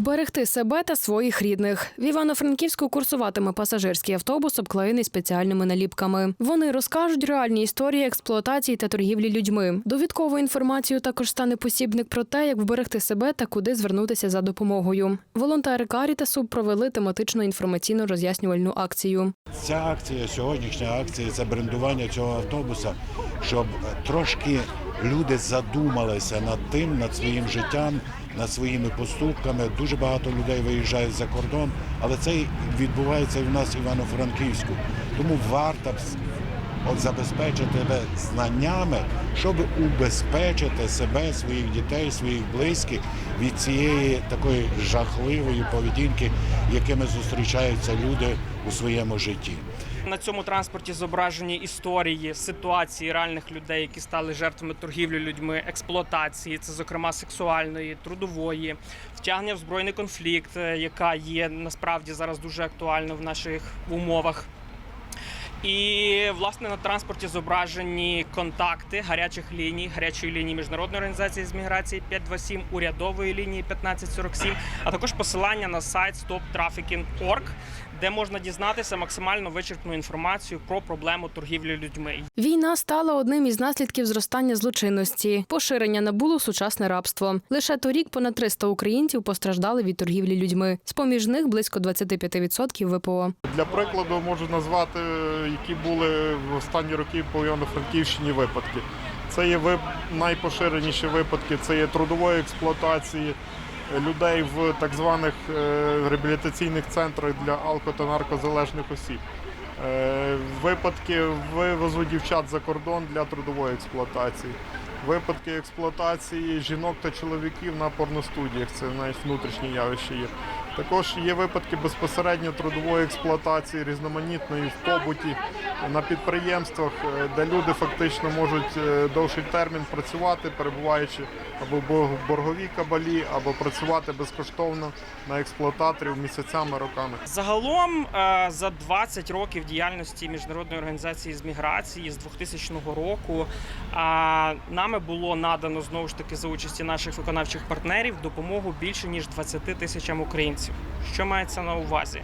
Вберегти себе та своїх рідних. В Івано-Франківську курсуватиме пасажирський автобус, обклеєний спеціальними наліпками. Вони розкажуть реальні історії експлуатації та торгівлі людьми. Довідковою інформацією також стане посібник про те, як вберегти себе та куди звернутися за допомогою. Волонтери Карітасу провели тематичну інформаційно роз'яснювальну акцію. Ця акція, сьогоднішня акція, це брендування цього автобуса, щоб трошки люди задумалися над тим, над своїм життям, над своїми поступками. Дуже багато людей виїжджають за кордон, але це відбувається і в нас в Івано-Франківську. Тому варто от забезпечити тебе знаннями, щоб убезпечити себе, своїх дітей, своїх близьких від цієї такої жахливої поведінки, якими зустрічаються люди у своєму житті. На цьому транспорті зображені історії, ситуації реальних людей, які стали жертвами торгівлі людьми, експлуатації, це зокрема сексуальної, трудової, втягнення в збройний конфлікт, е, яка є насправді зараз дуже актуальна в наших умовах. І власне на транспорті зображені контакти гарячих ліній, гарячої лінії міжнародної організації з міграції 527, урядової лінії 1547, а також посилання на сайт stoptrafficking.org, де можна дізнатися максимально вичерпну інформацію про проблему торгівлі людьми. Війна стала одним із наслідків зростання злочинності. Поширення набуло сучасне рабство. Лише торік понад 300 українців постраждали від торгівлі людьми. З поміж них близько 25% ВПО. Для прикладу можу назвати, які були в останні роки по Івано-Франківщині випадки. Це є вип- найпоширеніші випадки, це є трудової експлуатації людей в так званих е, реабілітаційних центрах для алко та наркозалежних осіб. Е, Випадки вивозу дівчат за кордон для трудової експлуатації. Випадки експлуатації жінок та чоловіків на порностудіях, це навіть внутрішнє явище є. Також є випадки безпосередньо трудової експлуатації різноманітної в побуті на підприємствах, е, де люди фактично можуть е, довший термін працювати, перебуваючи або в борговій кабалі, або працювати безкоштовно на експлуататорів місяцями, роками. Загалом е, за 20 років діяльності міжнародної організації з міграції з 2000 року нами було надано знову ж таки за участі наших виконавчих партнерів допомогу більше ніж 20 тисячам українців. Що мається на увазі?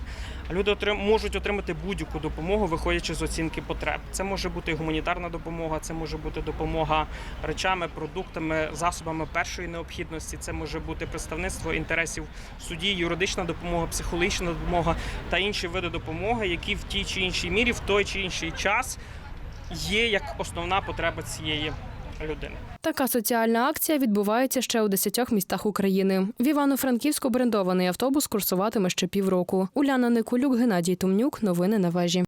Люди отрим- можуть отримати будь-яку допомогу, виходячи з оцінки потреб. Це може бути гуманітарна допомога, це може бути допомога речами, продуктами, засобами першої необхідності. Це може бути представництво інтересів в суді, юридична допомога, психологічна допомога та інші види допомоги, які в тій чи іншій мірі, в той чи інший час є як основна потреба цієї людини. Така соціальна акція відбувається ще у десятьох містах України. В Івано-Франківську брендований автобус курсуватиме ще півроку. Уляна Никулюк, Геннадій Тумнюк. Новини на вежі.